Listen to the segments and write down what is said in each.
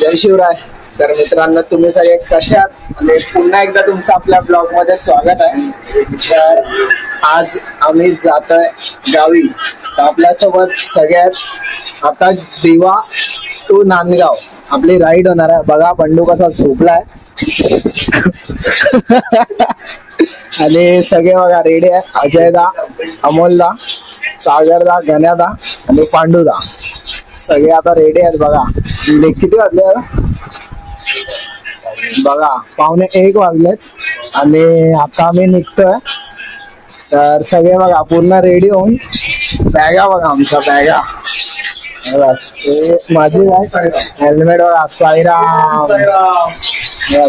जय शिवराय. तर मित्रांनो तुम्ही सगळे कशात म्हणजे आणि पुन्हा एकदा तुमचं आपल्या ब्लॉगमध्ये स्वागत आहे. तर आज आम्ही जातोय गावी. तर आपल्यासोबत सगळ्यात आता दिवा टू नांदगाव. आपली राईड होणार आहे. बघा बंडू कसा झोपलाय. आणि सगळे बघा रेडी आहे. अजयदा अमोलदा सागरदा गण्यादा आणि पांडूदा. सगळे आता रेडी आहेत बघा. किती वाजले बघा पावणे एक वाजलेत आणि आता आम्ही निघतोय. तर सगळे बघा पूर्ण रेडी होऊन बॅगा बघा आमच्या बॅगा. माझी हे माझी हेल्मेट बघा साईराम.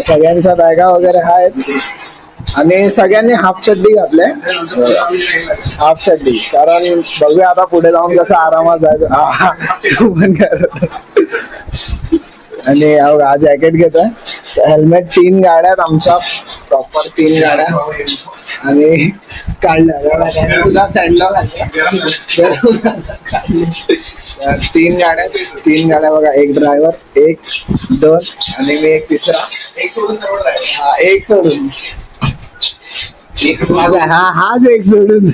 सगळ्यांच्या बॅगा वगैरे आहेत. आणि सगळ्यांनी हाफ चड्डी घातले. हाफ चड्डी. कारण बघूया आता पुढे जाऊन कसं आरामात जायचं. आणि हा जॅकेट घेतोय. हेल्मेट तीन गाड्या आहेत आमच्या. प्रॉपर तीन गाड्या. आणि काढल्या. सँडल तीन गाड्या तीन गाड्या बघा. एक ड्रायव्हर एक दोन आणि मी एक तिसरा. एक सोडून हा, एक सोडून. हा हाच एक सोडून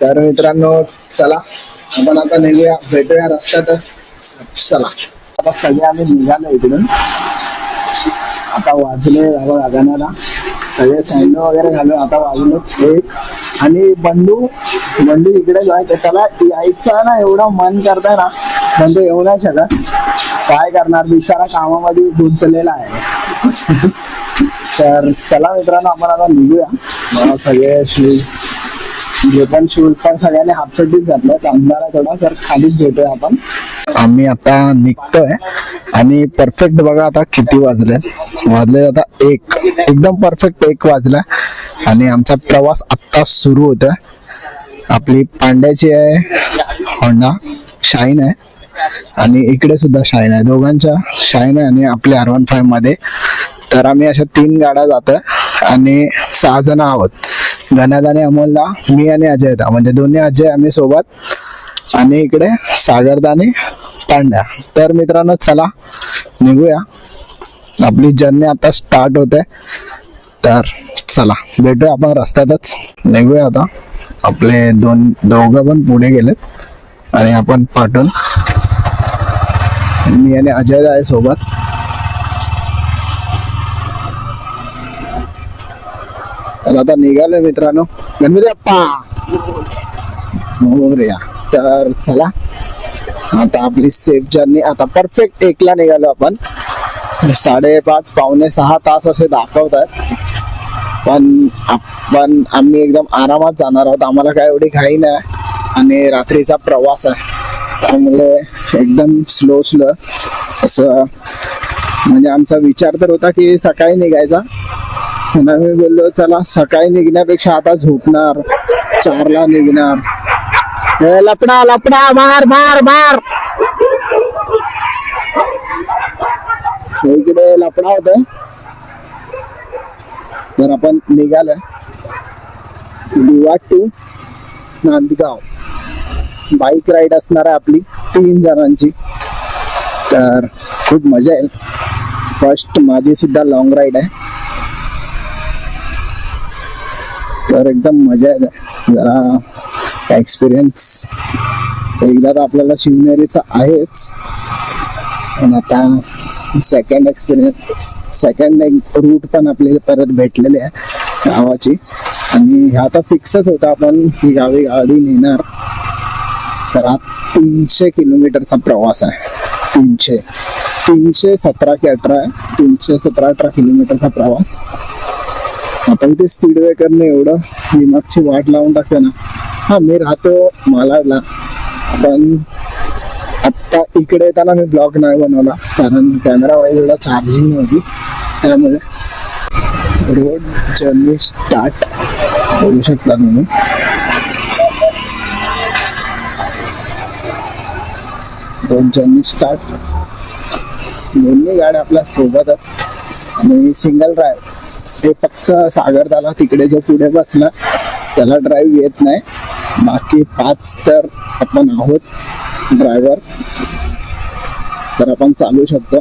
तर मित्रांनो चला. आपण आता निघूया. भेटूया रस्त्यातच. चला. आता सगळे आम्ही निघालो इकडून. आता वाजले बाबा गाण्याला सगळे सँडो वगैरे घालून आता वाजलो एक. आणि बंडू बंडू इकडे जायचं त्याला यायचं ना एवढं मन करताय ना. पण तो येऊ नाही शकत. काय करणार? बिचारा कामामध्ये गुंतलेला आहे. तर चला मित्रांनो आपण आता निघूया. सगळे शूज जे पण शूज पण सगळ्यांनी हातपट्टीच चड्डीच घातलं अंधारा थोडा तर खालीच घेतोय आपण. आम्ही आता निघतोय आणि परफेक्ट बघा आता किती वाजले वाजले आता एक. एकदम परफेक्ट एक वाजला. आणि आमचा प्रवास आत्ता सुरू होतोय. आपली पांड्याची आहे होंडा शाईन आहे. आणि इकडे सुद्धा शाईन आहे. दोघांच्या शाईन आहे आणि आपल्या आर वन फाईव्हमध्ये. तर आम्ही अशा तीन गाड्या जातोय आणि सहा जण आहोत. गण्यात आणि अमोलला मी आणि अजयदा म्हणजे दोन्ही अजय आम्ही सोबत आणि इकडे सागरदा आणि पांड्या. तर मित्रांनो चला निघूया. आपली जर्नी आता स्टार्ट होते. तर चला भेटूया आपण रस्त्यातच. निघूया आता. आपले दोन दोघं पण पुढे गेलेत. आणि आपण पाठवून मी आणि अजय आहे सोबत. तर आता निघालो मित्रांनो. गणपती अप्पा हो तर चला. आता आपली सेफ जर्नी आता परफेक्ट एकला निघालो आपण. साडेपाच पावणे सहा तास असे दाखवत आहेत पण आपण आम्ही एकदम आरामात जाणार आहोत. आम्हाला काय एवढी घाई नाही. आणि रात्रीचा प्रवास आहे. त्यामुळे एकदम स्लो स्लो असं म्हणजे आमचा विचार तर होता की सकाळी निघायचा. पण बोललो चला सकाळी निघण्यापेक्षा आता झोपणार. चारला निघणार. लपडा लपडा मार मार मार. इकडे लपडा होत तर आपण निघालं. दिवा टू नांदगाव. बाईक राईड असणार आहे आपली तीन जणांची. तर खूप मजा येईल. फर्स्ट माझी सुद्धा लॉंग राईड आहे. तर एकदम मजा येते. जरा एक्सपिरियन्स एकदा तर आपल्याला शिवनेरीचा आहेच. आणि आता सेकंड एक्सपिरियन्स सेकंड एक रूट पण आपल्याला परत भेटलेले आहे गावाची. आणि ह्या आता फिक्सच होता. आपण ही गावी गाडी नेणार. तर हा तीनशे किलोमीटरचा प्रवास आहे. तीनशे. तीनशे सतरा की अठरा आहे तीनशे सतरा अठरा किलोमीटरचा प्रवास. आता इथे स्पीड ब्रेकरने एवढं दिमागची वाट लावून टाकते ना. हा मी राहतो मालाडला. पण आत्ता इकडे येताना मी ब्लॉग नाही बनवला. कारण कॅमेरा वाईज एवढा चार्जिंग नव्हती. त्यामुळे रोड जर्नी स्टार्ट करू शकता तुम्ही. रोड जर्नी स्टार्ट दोन्ही गाड्या आपल्या सोबतच. आणि सिंगल ड्राईव्ह हे फक्त सागर झाला तिकडे जो पुढे बसला त्याला ड्राईव्ह येत नाही. बाकी पाच तर आपण आहोत ड्रायव्हर तर आपण चालू शकतो.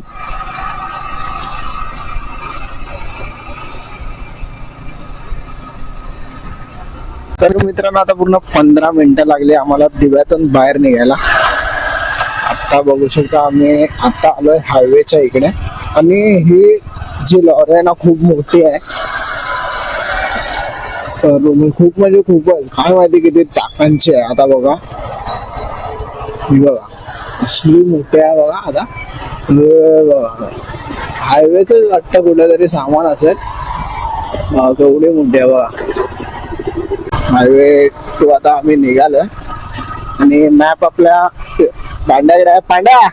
तर मित्रांनो आता पूर्ण पंधरा मिनिटं लागली आम्हाला दिव्यातून बाहेर निघायला. आता बघू शकता आम्ही आता आलोय हायवेच्या इकडे. आणि ही जी लॉर आहे ना खूप मोठी आहे. तर मी खूप म्हणजे खूपच काय माहिती किती चाकांची आहे. आता बघा. ही बघा. असली मोठी आहे बघा आता. हे बघा. हायवेच वाटतं कुठेतरी सामान असेल. हा, केवढी मोठी आहे बघा. हायवे टू आता आम्ही निघालोय. आणि मॅप आपल्या पांड्याकडे पांड्या!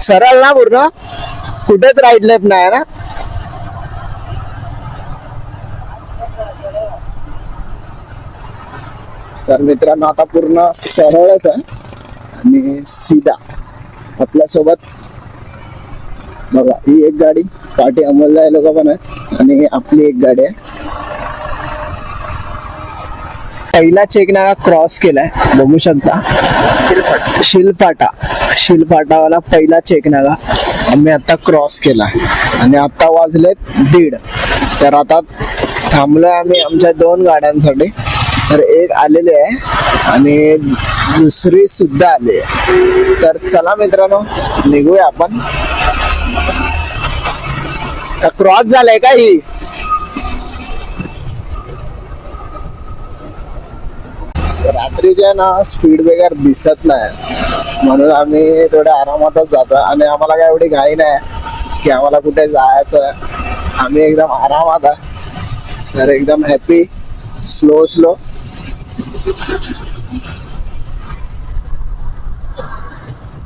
सरळ ना पूर्ण. कुठेच राईट लेफ्ट नाही ना. तर मित्रांनो आता पूर्ण सरळच आहे. आणि सीधा आपल्यासोबत बघा ही एक गाडी पाठी अमोलला लोक पण आहे आणि आपली एक गाडी आहे. पहिला चेक नागा क्रॉस केलाय बघू शकता. शिलपाटा शिलपाटावाला पहिला चेक नागा आम्ही आता क्रॉस केला आणि आता वाजलेत दीड. तर आता थांबलोय आम्ही आमच्या दोन गाड्यांसाठी. तर एक आलेले आहे आणि दुसरी सुद्धा आली आहे. तर चला मित्रांनो निघूया आपण. क्रॉस झालंय का ही? आहे ना स्पीड ब्रेकर दिसत नाही. म्हणून आम्ही थोड्या आरामातच जातो. आणि आम्हाला काय एवढी घाई नाही की आम्हाला कुठे जायचं आम्ही एकदम आरामात तर एकदम हॅपी स्लो स्लो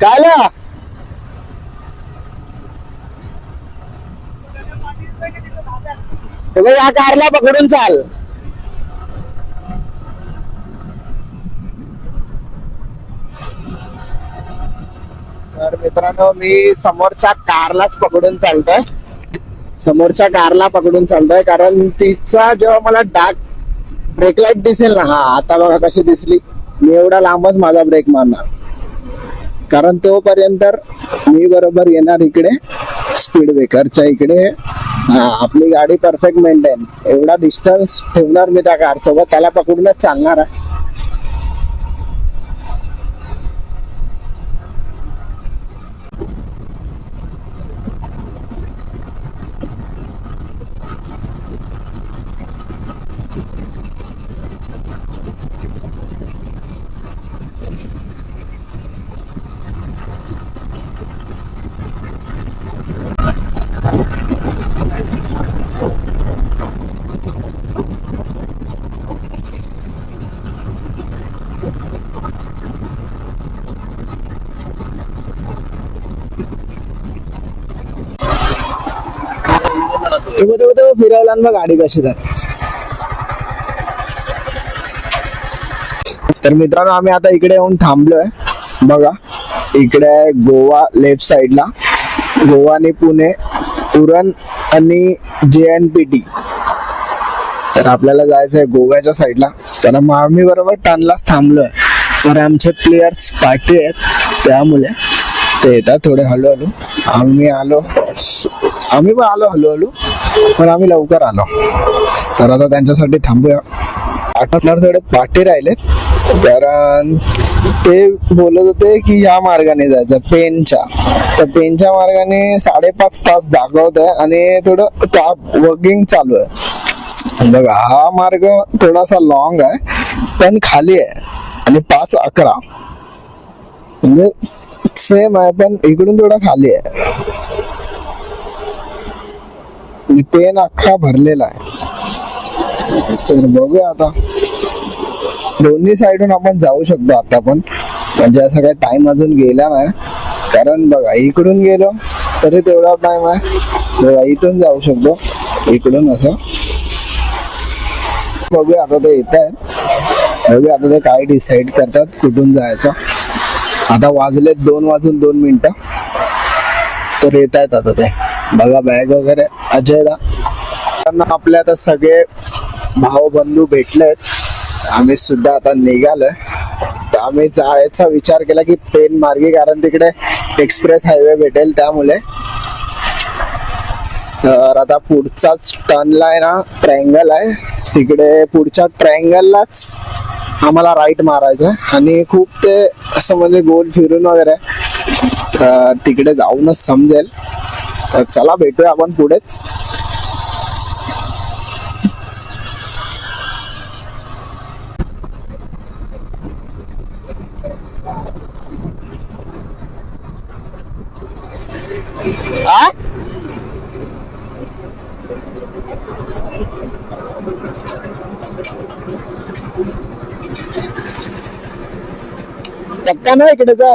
काला! या कारला पकडून चाल. तर मित्रांनो मी समोरच्या कारलाच पकडून चालतोय. समोरच्या कारला पकडून चालतोय कारण तिचा जेव्हा मला डाग ब्रेक लाइट दिसेल ना? हा आता बघा कशी दिसली. मी एवढा लांबच माझा ब्रेक मारणार. कारण तोपर्यंत मी बरोबर येणार इकडे स्पीड ब्रेकरच्या इकडे. आपली गाडी परफेक्ट मेंटेन एवढा डिस्टन्स ठेवणार मी त्या कारसोबत त्याला पकडूनच चालणार आहे. तेव्हा तेव्हा तेव्हा फिरवला आणि मग गाडी कशी तर. तर मित्रांनो आम्ही आता इकडे येऊन थांबलोय. बघा इकडे आहे गोवा लेफ्ट साईडला. गोवा आणि पुणे उरण आणि जे एन पी टी. तर आपल्याला जायचं आहे गोव्याच्या साईडला. तर मग आम्ही बरोबर टनलाच थांबलोय. तर आमचे प्लेयर्स पार्टी आहेत त्यामुळे ते येतात थोडे हळूहळू. आम्ही आलो. आम्ही पण आलो हळूहळू. पण आम्ही लवकर आलो. तर आता त्यांच्यासाठी थांबूया. आठवणार थोडे पाठी राहिलेत. कारण ते बोलत होते की या मार्गाने जायचं पेनच्या. तर पेनच्या मार्गाने साडेपाच तास दाखवत आहे आणि थोडं कॅब वर्किंग चालू आहे. बघा हा मार्ग थोडासा लॉंग आहे पण खाली आहे आणि पाच अकरा. म्हणजे सेम आहे पण इकडून थोडा खाली आहे. पेन अख्खा भरलेला आहे. तर बघूया आता. दोन्ही साईडून आपण जाऊ शकतो आता पण. म्हणजे असा काही टाइम अजून गेला नाही. कारण बघा इकडून गेलो तरी तेवढा टाइम आहे. बघा इथून जाऊ शकतो. इकडून असं. बघूया आता ते येत आहेत. बघूया आता ते काय डिसाईड करतात कुठून जायचं. आता वाजलेत दोन वाजून दोन मिनिटं. तर येत आहेत आता ते. बघा बॅग वगैरे. अजयला. त्यांना आपले आता सगळे भाऊ बंधू भेटलेत. आम्ही सुद्धा आता निघालोय. तर आम्ही जायचा विचार केला की पेन मार्गी कारण तिकडे एक्सप्रेस हायवे भेटेल त्यामुळे. तर आता पुढचाच टर्नला आहे ना ट्रँगल आहे. तिकडे पुढच्या ट्रँगललाच आम्हाला राईट मारायचं आहे आणि खूप ते असं म्हणजे गोल फिरून वगैरे. तर तिकडे जाऊनच समजेल. तर चला भेटूया आपण पुढेच. आ? धक्का ना इकडे जा.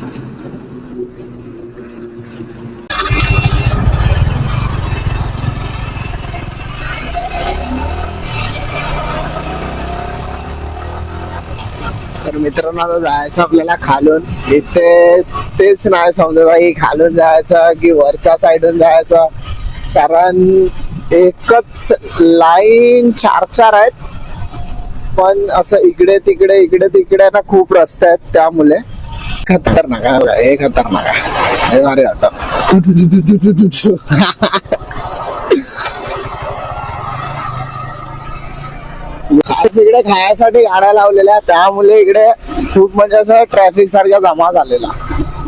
तर मित्रांनो आता जायचं आपल्याला खालून. इथे तेच नाही समजत की खालून जायचं की वरच्या साईडून जायचं. कारण एकच लाईन चार चार आहेत. पण असं इकडे तिकडे इकडे तिकडे ना खूप रस्ते आहेत त्यामुळे खतरनाक आहे. हे खतरनाक आहे. भारी वाटत. बस इकडे खाण्यासाठी गाड्या लावलेल्या त्यामुळे इकडे खूप म्हणजे असं ट्रॅफिक सारखा जमा झालेला.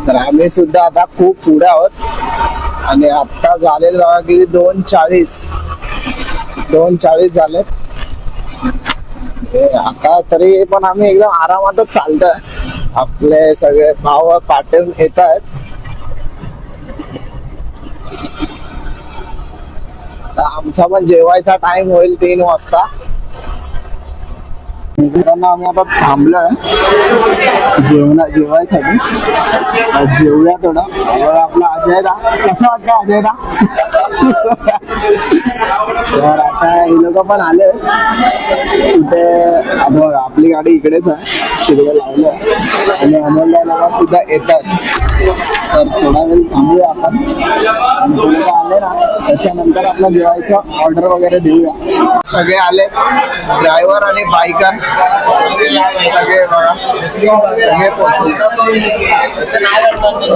तर आम्ही सुद्धा आता खूप पुढे आहोत. आणि आता झाले बघा किती? दोन चाळीस. दोन चाळीस झालेत. आता तरी पण आम्ही एकदम आरामातच चालतोय. आपले सगळे भाव पाठवून येत आहेत. आमचा पण जेवायचा टाइम होईल तीन वाजता. मित्रांनो आम्ही आता थांबलोय. जेवणा जेवायसाठी. जेवूया थोडं. आपला अजयदा. कसं वाटतं अजयदा? तर आता हे लोक पण आले ते आपली गाडी इकडेच आहे. तिकडे लावलं आणि अमोलला सुद्धा येतात. तर थोडा वेळ थांबूया आपण. आले ना त्याच्यानंतर आपलं जेवायचं ऑर्डर वगैरे देऊया. सगळे आले ड्रायव्हर आणि बायकर सगळे बघा सगळे पोहोचले.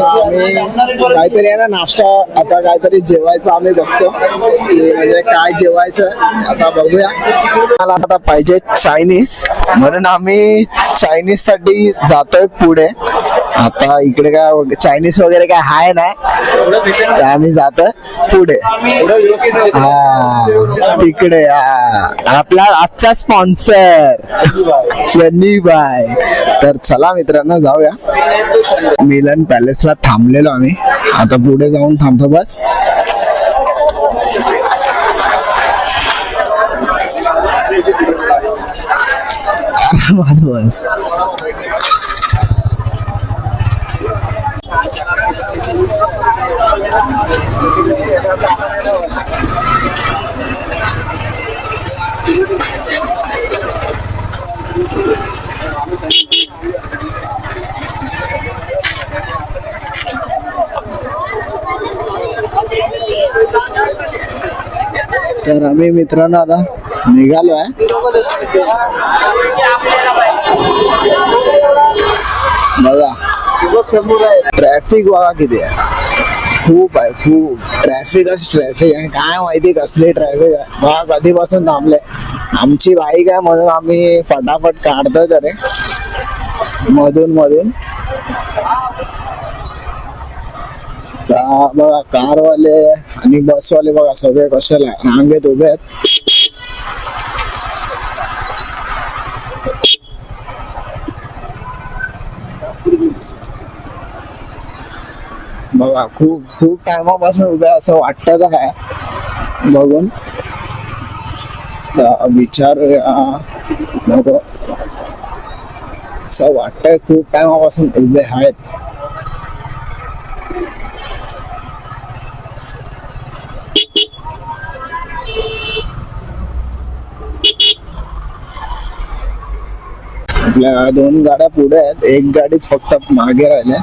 आम्ही काहीतरी आहे ना नाश्ता आता काहीतरी जेवायचं आम्ही बघतो. की म्हणजे काय जेवायचं आता बघूया. मला आता पाहिजे चायनीज म्हणून आम्ही चाय चायनीजसाठी जातोय पुढे. आता इकडे काय चायनीज वगैरे काय हाय नाही. तर आम्ही जातोय पुढे. हा तिकडे आपला आजचा स्पॉन्सर शनी बाय तर चला मित्रांनो जाऊया. मिलन पॅलेसला थांबलेलो आम्ही. आता पुढे जाऊन थांबतो बस. आरामात बस तर आम्ही मित्रांनो आता निघालो आहे बघा ट्रॅफिक बघा किती आहे खूप आहे खूप ट्रॅफिकच ट्रॅफिक आहे काय माहिती कसली ट्रॅफिक आहे बघा कधीपासून थांबले आमची बाईक आहे म्हणून आम्ही फटाफट काढतोय तरी। मधून मधून बघा कारवाले आणि बसवाले बघा, सगळे कसे ला- रांगेत उभे आहेत. बघा खूप खूप टायमापासून उभे असं वाटत आहे. बघून. विचार बघ असं वाटतंय खूप टायमापासून उभे आहेत. आपल्या दोन गाड्या पुढे आहेत. एक गाडीच फक्त मागे राहिल्या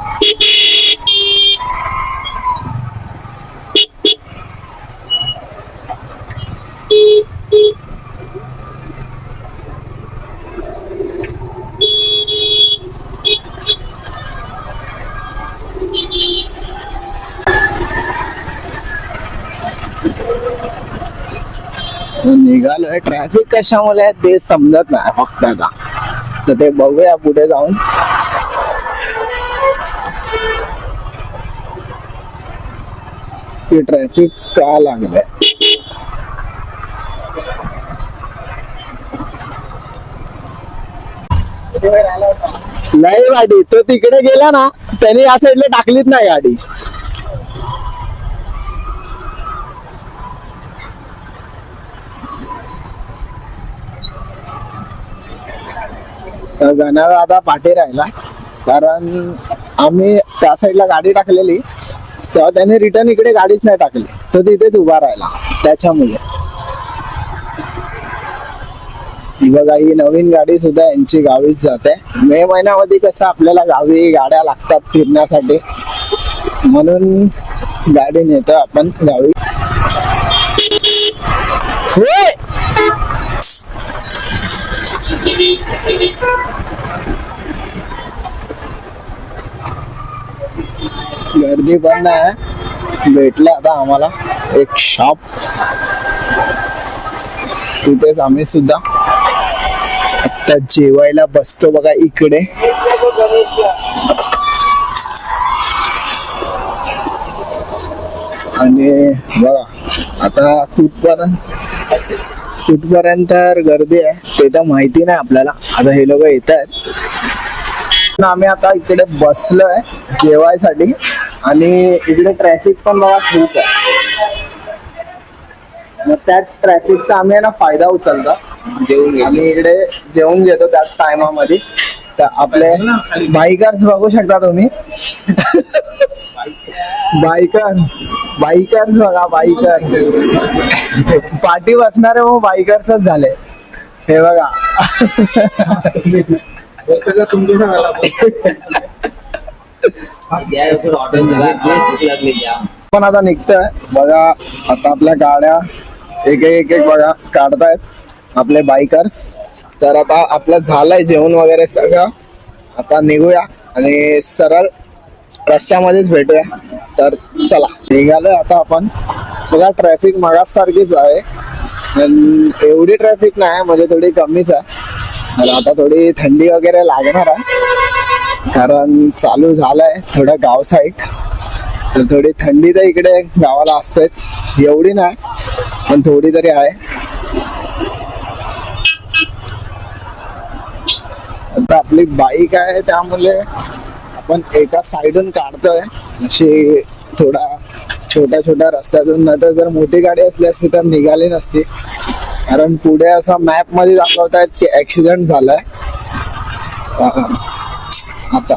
निघालोय ट्रॅफिक कशामुळे आहे ते समजत नाही फक्त आता. तर ते बघूया पुढे जाऊन. की ट्रॅफिक का लागलंय? नाही गाडी. तो तिकडे गेला ना त्याने या साईडला टाकलीच नाही गाडी. तर गणाला राहिला. कारण आम्ही त्या साईडला गाडी टाकलेली. तेव्हा त्याने रिटर्न इकडे गाडीच नाही टाकली. तो तिथेच उभा राहिला. त्याच्यामुळे. बघा ही नवीन गाडी सुद्धा यांची गावीच जाते. मे महिन्यामध्ये कसं आपल्याला गावी गाड्या लागतात फिरण्यासाठी. म्हणून गाडी नेतो आपण गावी. होय! गर्दी पण नाही भेटलं आता आम्हाला एक शॉप तिथेच आम्ही सुद्धा आता जेवायला बसतो बघा इकडे. आणि बघा आता कुठपर्यंत कुठपर्यंत गर्दी आहे ते तर माहिती नाही आपल्याला. आता हे लोक येत आहेत आम्ही आता इकडे बसलोय जेवायसाठी आणि इकडे ट्रॅफिक पण बघा खूप आहे. मग त्या ट्रॅफिकचा आम्ही आहे ना फायदा उचलतो. जेवून आम्ही इकडे जेवून घेतो त्या टायमामध्ये. तर आपले बाईकर्स बघू शकता तुम्ही. बाईकर्स बाईकर्स बघा बाईकर्स पाठी बसणारे मग बाईकर्सच झाले. हे बघा. पण आता निघतोय. बघा आता आपल्या गाड्या एक एक एक बघा काढतायत आपले बाईकर्स. तर आता आपलं झालंय जेवण वगैरे सगळं. आता निघूया आणि सरळ रस्त्यामध्येच भेटूया. तर चला. निघालोय आता आपण. बघा ट्रॅफिक मगासारखीच आहे. पण एवढी ट्रॅफिक नाही म्हणजे थोडी कमीच आहे. आता थोडी थंडी वगैरे लागणार आहे. कारण चालू झालंय थोडं गाव साईड तर थोडी थंडी तर इकडे गावाला असतेच. एवढी नाही पण थोडी तरी आहे. आता आपली बाईक आहे त्यामुळे आपण एका साईडून काढतोय. अशी थोडा छोट्या छोट्या रस्त्यातून नाही तर जर मोठी गाडी असली असती तर निघाली नसती. कारण पुढे असं मॅपमध्ये दाखवतायत की ऍक्सिडेंट झालाय. आता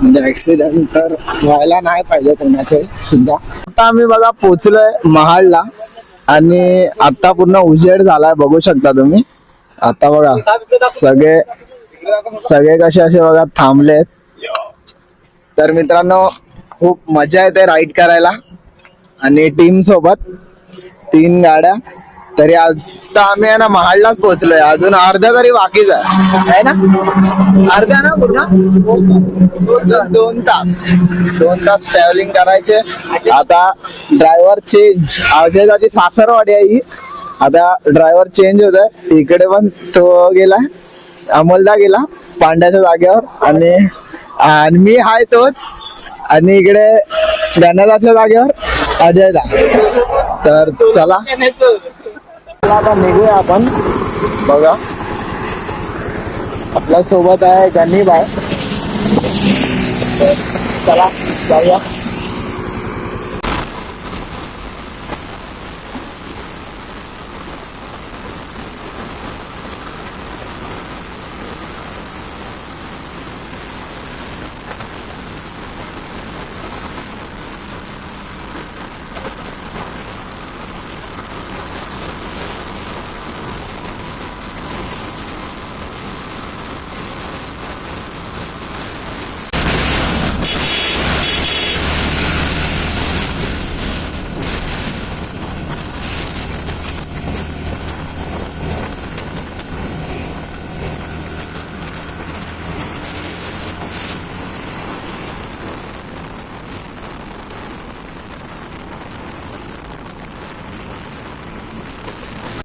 म्हणजे ऍक्सिडेंट तर व्हायला नाही पाहिजे कोणाचे सुद्धा. आता आम्ही बघा पोचलोय महाडला आणि आता पूर्ण उजेड झालाय बघू शकता तुम्ही. आता बघा सगळे सगळे कसे असे बघा थांबलेत. तर मित्रांनो खूप मजा येते राईड करायला. आणि टीम सोबत तीन गाड्या. तरी आता आम्ही आहे ना महाडलाच पोहोचलोय. अजून अर्धा तरी बाकीच आहे ना? अर्धा ना पूर्ण? दोन तास. दोन तास ट्रॅव्हलिंग करायचे. आता ड्रायव्हर चेंज अजयदाची सासरवाडी आहे ही. आता ड्रायव्हर चेंज होत आहे इकडे पण तो गेला अमोलदा गेला. पांड्याच्या जागेवर. आणि आणि मी हाय तोच. आणि इकडे गणदाच्या जागेवर अजयदा. तर चला. चला आता निघूया आपण. बघा. आपल्यासोबत आहे गणिबाय तर चला जाऊया.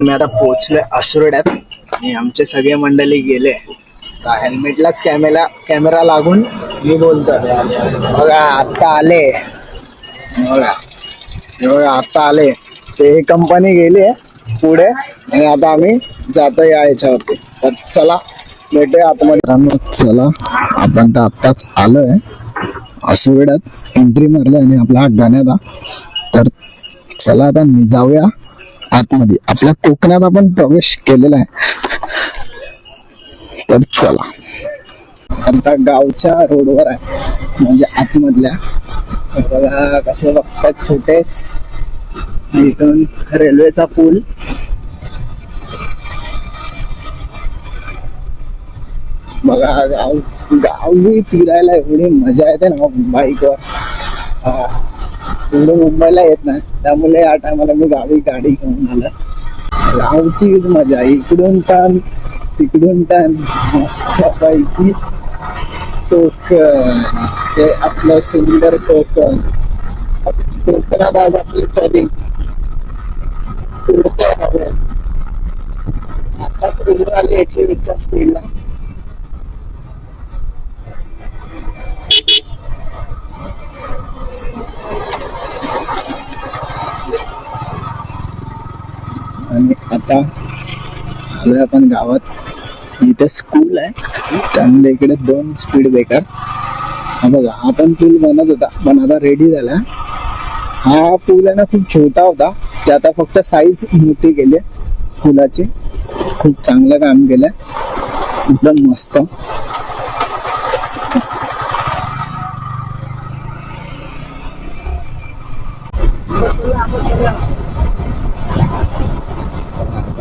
मी आता पोहोचलोय असुरड्यात आणि आमचे सगळे मंडळी गेले. हेल्मेटलाच कॅमेरा कॅमेरा लागून मी बोलतो बघा आत्ता आले. बघा. हे बघा आत्ता आले. ते कंपनी गेली आहे पुढे आणि आता आम्ही जातो या याच्यावरती. तर चला भेटूया आतमध्ये. चला. आपण तर आत्ताच आलोय. वेळात एंट्री मारली आणि आपला हा गाण्यात तर चला आता मी जाऊया. आतमध्ये. आपल्या कोकणात आपण प्रवेश केलेला आहे. तर चला. आता गावच्या रोडवर आहे. म्हणजे आतमधल्या. बघा कसे बघतात छोटेस इथून रेल्वेचा पूल. बघा गाव गावी फिरायला एवढी मजा येते ना बाईकवर. एवढं मुंबईला येत नाही. त्यामुळे या टायमाला मी गावी गाडी घेऊन आलं. गावचीच मजा इकडून टन तिकडून टन मस्त पैकी कोकण हे आपलं सुंदर कोकण कोकणात आज आपली तरी. आताच उडून आली एकशे वीसच्या स्पीडला आणि आता आलोय आपण गावात. इथे स्कूल आहे. त्यामुळे इकडे दोन स्पीड ब्रेकर हा बघा हा पण पूल बनत होता पण आता रेडी झाला. हा पूल आहे ना खूप छोटा होता. ते आता फक्त साईज मोठी केली फुलाची. खूप चांगलं काम केलंय. एकदम मस्त.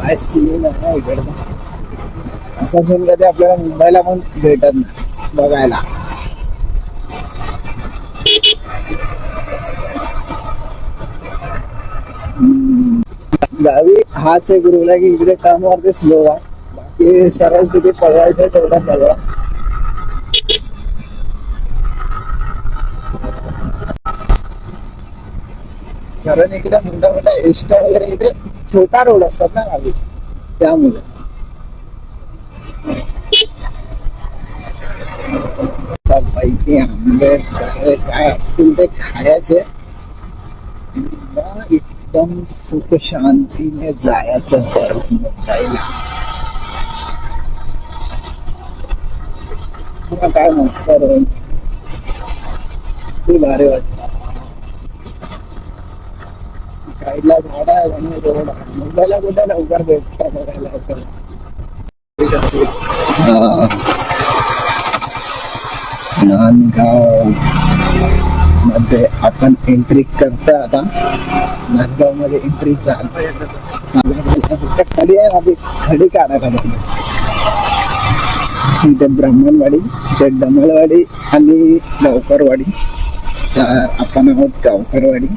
काय सीन आहे इकडं असा सीन कधी आपल्याला मुंबईला पण भेटत नाही बघायला. गावी हाच एक रूल आहे की इकडे काम वरती स्लो आहे. बाकी सरळ तिथे पळवायचं तेवढा पळवा. कारण इकडे मोठ्या मोठ्या एस्टा वगैरे इथे छोटा रोड असतात ना गावी त्यामुळे. पैकी आंबे काय असतील ते खायचे. एकदम सुख शांतीने जायचं बरं मुंबईला. काय मस्त रोड. भारी वाटत. साईडला झाड आहे आणि रोड आहे. मुंबईला कुठे लवकर भेटतं बघायला असं? नांदगावमध्ये आपण एंट्री करतो आता. नांदगावमध्ये एंट्री झाली. खडी आहे आधी. खडी काढायला पाहिजे इथे ब्राह्मणवाडी इथे डमळवाडी आणि गावकरवाडी. आपण आहोत गावकरवाडी.